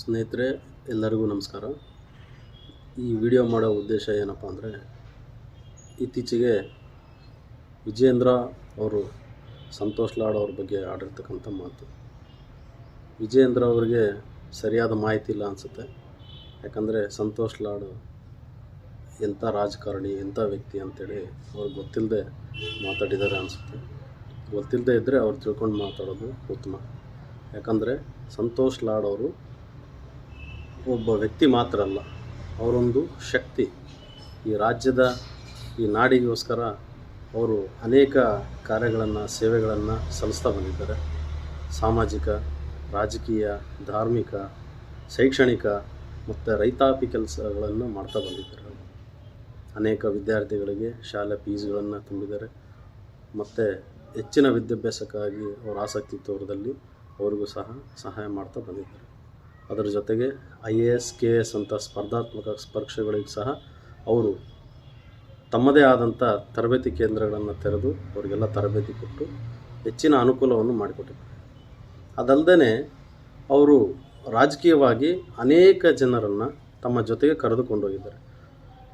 ಸ್ನೇಹಿತರೆ, ಎಲ್ಲರಿಗೂ ನಮಸ್ಕಾರ. ಈ ವಿಡಿಯೋ ಮಾಡೋ ಉದ್ದೇಶ ಏನಪ್ಪ ಅಂದರೆ, ಇತ್ತೀಚೆಗೆ ವಿಜೇಂದ್ರ ಅವರು ಸಂತೋಷ್ ಲಾಡ್ ಅವ್ರ ಬಗ್ಗೆ ಆಡಿರ್ತಕ್ಕಂಥ ಮಾತು. ವಿಜೇಂದ್ರ ಅವರಿಗೆ ಸರಿಯಾದ ಮಾಹಿತಿ ಇಲ್ಲ ಅನಿಸುತ್ತೆ. ಯಾಕಂದರೆ ಸಂತೋಷ್ ಲಾಡ್ ಎಂಥ ರಾಜಕಾರಣಿ, ಎಂಥ ವ್ಯಕ್ತಿ ಅಂತೇಳಿ ಅವ್ರಿಗೆ ಗೊತ್ತಿಲ್ಲದೆ ಮಾತಾಡಿದ್ದಾರೆ ಅನಿಸುತ್ತೆ. ಗೊತ್ತಿಲ್ಲದೆ ಇದ್ದರೆ ಅವ್ರು ತಿಳ್ಕೊಂಡು ಮಾತಾಡೋದು ಉತ್ತಮ. ಯಾಕಂದರೆ ಸಂತೋಷ್ ಲಾಡ್ ಅವರು ಒಬ್ಬ ವ್ಯಕ್ತಿ ಮಾತ್ರ ಅಲ್ಲ, ಅವರೊಂದು ಶಕ್ತಿ. ಈ ರಾಜ್ಯದ, ಈ ನಾಡಿಗೋಸ್ಕರ ಅವರು ಅನೇಕ ಕಾರ್ಯಗಳನ್ನು, ಸೇವೆಗಳನ್ನು ಸಲ್ಲಿಸ್ತಾ ಬಂದಿದ್ದಾರೆ. ಸಾಮಾಜಿಕ, ರಾಜಕೀಯ, ಧಾರ್ಮಿಕ, ಶೈಕ್ಷಣಿಕ ಮತ್ತು ರೈತಾಪಿ ಕೆಲಸಗಳನ್ನು ಮಾಡ್ತಾ ಬಂದಿದ್ದಾರೆ. ಅನೇಕ ವಿದ್ಯಾರ್ಥಿಗಳಿಗೆ ಶಾಲೆ ಫೀಸ್ಗಳನ್ನು ತುಂಬಿದ್ದಾರೆ. ಮತ್ತು ಹೆಚ್ಚಿನ ವಿದ್ಯಾಭ್ಯಾಸಕ್ಕಾಗಿ ಅವರ ಆಸಕ್ತಿ ತೋರದಲ್ಲಿ ಅವರಿಗೂ ಸಹ ಸಹಾಯ ಮಾಡ್ತಾ ಬಂದಿದ್ದಾರೆ. ಅದರ ಜೊತೆಗೆ I A S, K S ಅಂತ ಸ್ಪರ್ಧಾತ್ಮಕ ಪರೀಕ್ಷೆಗಳಿಗೆ ಸಹ ಅವರು ತಮ್ಮದೇ ಆದಂಥ ತರಬೇತಿ ಕೇಂದ್ರಗಳನ್ನು ತೆರೆದು ಅವರಿಗೆಲ್ಲ ತರಬೇತಿ ಕೊಟ್ಟು ಹೆಚ್ಚಿನ ಅನುಕೂಲವನ್ನು ಮಾಡಿಕೊಟ್ಟಿದ್ದಾರೆ. ಅದಲ್ಲದೆ ಅವರು ರಾಜಕೀಯವಾಗಿ ಅನೇಕ ಜನರನ್ನು ತಮ್ಮ ಜೊತೆಗೆ ಕರೆದುಕೊಂಡು ಹೋಗಿದ್ದಾರೆ.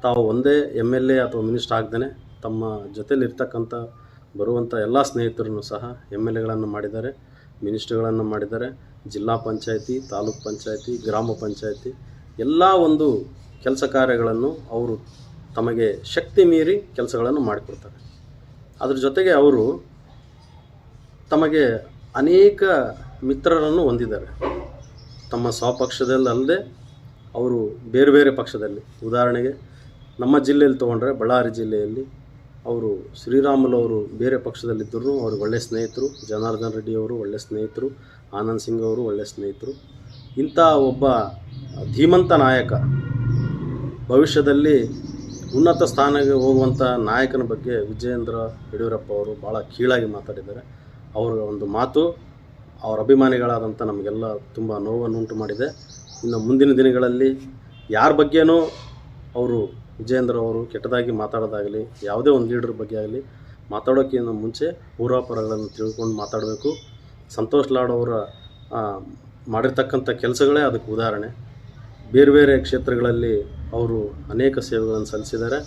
ತಾವು ಒಂದೇ ಎಂ ಎಲ್ ಎ ಅಥವಾ ಮಿನಿಸ್ಟರ್ ಆಗ್ದೇ ತಮ್ಮ ಜೊತೆಯಲ್ಲಿರ್ತಕ್ಕಂಥ ಬರುವಂಥ ಎಲ್ಲ ಸ್ನೇಹಿತರನ್ನು ಸಹ ಎಂ ಎಲ್ ಎಗಳನ್ನು ಮಾಡಿದ್ದಾರೆ. ಮಿನಿಸ್ಟ್ರುಗಳನ್ನು ಮಾಡಿದ್ದಾರೆ. ಜಿಲ್ಲಾ ಪಂಚಾಯತಿ, ತಾಲೂಕ್ ಪಂಚಾಯತಿ, ಗ್ರಾಮ ಪಂಚಾಯತಿ ಎಲ್ಲ ಒಂದು ಕೆಲಸ ಕಾರ್ಯಗಳನ್ನು ಅವರು ತಮಗೆ ಶಕ್ತಿ ಮೀರಿ ಕೆಲಸಗಳನ್ನು ಮಾಡಿಕೊಡ್ತಾರೆ. ಅದ್ರ ಜೊತೆಗೆ ಅವರು ತಮಗೆ ಅನೇಕ ಮಿತ್ರರನ್ನು ಹೊಂದಿದ್ದಾರೆ. ತಮ್ಮ ಸ್ವಪಕ್ಷದಲ್ಲದೆ ಅವರು ಬೇರೆ ಬೇರೆ ಪಕ್ಷದಲ್ಲಿ. ಉದಾಹರಣೆಗೆ ನಮ್ಮ ಜಿಲ್ಲೆಯಲ್ಲಿ ತೊಗೊಂಡ್ರೆ ಬಳ್ಳಾರಿ ಜಿಲ್ಲೆಯಲ್ಲಿ ಅವರು ಶ್ರೀರಾಮುಲವರು ಬೇರೆ ಪಕ್ಷದಲ್ಲಿದ್ದರೂ ಅವರು ಒಳ್ಳೆಯ ಸ್ನೇಹಿತರು, ಜನಾರ್ದನ್ ರೆಡ್ಡಿ ಅವರು ಒಳ್ಳೆಯ ಸ್ನೇಹಿತರು, ಆನಂದ್ ಸಿಂಗ್ ಅವರು ಒಳ್ಳೆಯ ಸ್ನೇಹಿತರು. ಇಂಥ ಒಬ್ಬ ಧೀಮಂತ ನಾಯಕ ಭವಿಷ್ಯದಲ್ಲಿ ಉನ್ನತ ಸ್ಥಾನಕ್ಕೆ ಹೋಗುವಂಥ ನಾಯಕನ ಬಗ್ಗೆ ವಿಜಯೇಂದ್ರ ಯಡಿಯೂರಪ್ಪ ಅವರು ಭಾಳ ಕೀಳಾಗಿ ಮಾತಾಡಿದ್ದಾರೆ. ಅವರ ಒಂದು ಮಾತು, ಅವರ ಅಭಿಮಾನಿಗಳಾದಂಥ ನಮಗೆಲ್ಲ ತುಂಬ ನೋವನ್ನುಂಟು ಮಾಡಿದೆ. ಇನ್ನು ಮುಂದಿನ ದಿನಗಳಲ್ಲಿ ಯಾರ ಬಗ್ಗೆನೂ ಅವರು ವಿಜಯೇಂದ್ರ ಅವರು ಕೆಟ್ಟದಾಗಿ ಮಾತಾಡೋದಾಗಲಿ, ಯಾವುದೇ ಒಂದು ಲೀಡರ್ ಬಗ್ಗೆ ಆಗಲಿ, ಮಾತಾಡೋಕ್ಕಿಂತ ಮುಂಚೆ ಪೂರ್ವಾಪರಗಳನ್ನು ತಿಳ್ಕೊಂಡು ಮಾತಾಡಬೇಕು. ಸಂತೋಷ್ ಲಾಡ್ ಅವರ ಮಾಡಿರ್ತಕ್ಕಂಥ ಕೆಲಸಗಳೇ ಅದಕ್ಕೆ ಉದಾಹರಣೆ. ಬೇರೆ ಬೇರೆ ಕ್ಷೇತ್ರಗಳಲ್ಲಿ ಅವರು ಅನೇಕ ಸೇವೆಗಳನ್ನು ಸಲ್ಲಿಸಿದ್ದಾರೆ.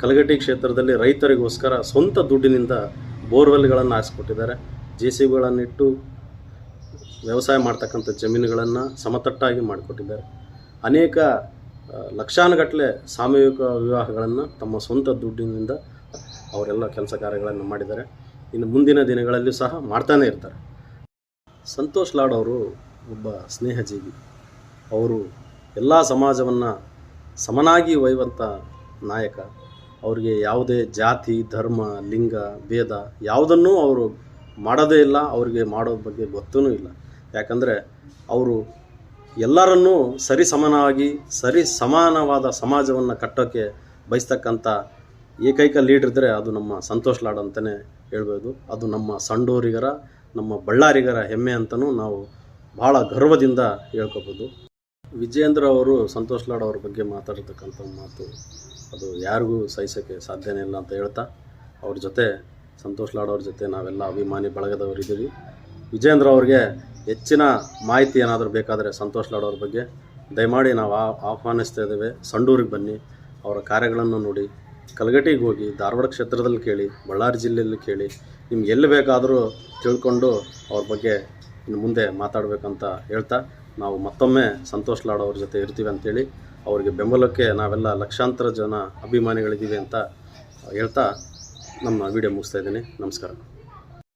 ಕಲಗಟ್ಟಿ ಕ್ಷೇತ್ರದಲ್ಲಿ ರೈತರಿಗೋಸ್ಕರ ಸ್ವಂತ ದುಡ್ಡಿನಿಂದ ಬೋರ್ವೆಲ್ಗಳನ್ನು ಹಾಕಿಸ್ಕೊಟ್ಟಿದ್ದಾರೆ ಜೆ ಸಿ ಬಿಗಳನ್ನಿಟ್ಟು ವ್ಯವಸಾಯ ಮಾಡ್ತಕ್ಕಂಥ ಜಮೀನುಗಳನ್ನು ಸಮತಟ್ಟಾಗಿ ಮಾಡಿಕೊಟ್ಟಿದ್ದಾರೆ. ಅನೇಕ ಲಕ್ಷಾನುಗಟ್ಟಲೆ ಸಾಮೂಹಿಕ ವಿವಾಹಗಳನ್ನು ತಮ್ಮ ಸ್ವಂತ ದುಡ್ಡಿನಿಂದ ಅವರೆಲ್ಲ ಕೆಲಸ ಕಾರ್ಯಗಳನ್ನು ಮಾಡಿದ್ದಾರೆ. ಇನ್ನು ಮುಂದಿನ ದಿನಗಳಲ್ಲಿ ಸಹ ಮಾಡ್ತಾನೇ ಇರ್ತಾರೆ. ಸಂತೋಷ್ ಲಾಡ್ ಅವರು ಒಬ್ಬ ಸ್ನೇಹಜೀವಿ. ಅವರು ಎಲ್ಲ ಸಮಾಜವನ್ನು ಸಮನಾಗಿ ಒಯ್ಯುವಂಥ ನಾಯಕ. ಅವರಿಗೆ ಯಾವುದೇ ಜಾತಿ, ಧರ್ಮ, ಲಿಂಗ, ಭೇದ ಯಾವುದನ್ನೂ ಅವರು ಮಾಡೋದೇ ಇಲ್ಲ. ಅವರಿಗೆ ಮಾಡೋ ಬಗ್ಗೆ ಗೊತ್ತೂ ಇಲ್ಲ. ಯಾಕಂದರೆ ಅವರು ಎಲ್ಲರನ್ನೂ ಸರಿ ಸಮಾನವಾಗಿ ಸರಿ ಸಮಾನವಾದ ಸಮಾಜವನ್ನು ಕಟ್ಟೋಕ್ಕೆ ಬಯಸ್ತಕ್ಕಂಥ ಏಕೈಕ ಲೀಡ್ರ್ ಇದ್ದರೆ ಅದು ನಮ್ಮ ಸಂತೋಷ್ ಲಾಡ್ ಅಂತಲೇ ಹೇಳ್ಬೋದು. ಅದು ನಮ್ಮ ಸಂಡೂರಿಗರ, ನಮ್ಮ ಬಳ್ಳಾರಿಗರ ಹೆಮ್ಮೆ ಅಂತಲೂ ನಾವು ಭಾಳ ಗರ್ವದಿಂದ ಹೇಳ್ಕೋಬೋದು. ವಿಜೇಂದ್ರ ಅವರು, ಸಂತೋಷ್ ಲಾಡ್ ಅವ್ರ ಬಗ್ಗೆ ಮಾತಾಡ್ತಕ್ಕಂಥ ಮಾತು ಅದು ಯಾರಿಗೂ ಸಹಿಸೋಕ್ಕೆ ಸಾಧ್ಯನೇ ಇಲ್ಲ ಅಂತ ಹೇಳ್ತಾ, ಅವ್ರ ಜೊತೆ, ಸಂತೋಷ್ ಲಾಡ್ ಅವ್ರ ಜೊತೆ ನಾವೆಲ್ಲ ಅಭಿಮಾನಿ ಬಳಗದವರು ಇದ್ದೀವಿ ವಿಜೇಂದ್ರ ಅವ್ರಿಗೆ ಹೆಚ್ಚಿನ ಮಾಹಿತಿ ಏನಾದರೂ ಬೇಕಾದರೆ ಸಂತೋಷ್ ಲಾಡ್ ಬಗ್ಗೆ, ದಯಮಾಡಿ ನಾವು ಆಹ್ವಾನಿಸ್ತಾ ಇದ್ದೇವೆ. ಸಂಡೂರಿಗೆ ಬನ್ನಿ, ಅವರ ಕಾರ್ಯಗಳನ್ನು ನೋಡಿ. ಕಲಗಟ್ಟಿಗೆ ಹೋಗಿ, ಧಾರವಾಡ ಕ್ಷೇತ್ರದಲ್ಲಿ ಕೇಳಿ, ಬಳ್ಳಾರಿ ಜಿಲ್ಲೆಯಲ್ಲಿ ಕೇಳಿ, ನಿಮ್ಗೆ ಎಲ್ಲಿ ಬೇಕಾದರೂ ತಿಳ್ಕೊಂಡು ಅವ್ರ ಬಗ್ಗೆ ಇನ್ನು ಮುಂದೆ ಮಾತಾಡಬೇಕಂತ ಹೇಳ್ತಾ, ನಾವು ಮತ್ತೊಮ್ಮೆ ಸಂತೋಷ್ ಲಾಡ್ ಜೊತೆ ಇರ್ತೀವಿ ಅಂತೇಳಿ ಅವರಿಗೆ ಬೆಂಬಲಕ್ಕೆ ನಾವೆಲ್ಲ ಲಕ್ಷಾಂತರ ಜನ ಅಭಿಮಾನಿಗಳಿದ್ದೀವಿ ಅಂತ ಹೇಳ್ತಾ ನಮ್ಮ ವಿಡಿಯೋ ಮುಗಿಸ್ತಾ ಇದ್ದೀನಿ. ನಮಸ್ಕಾರ.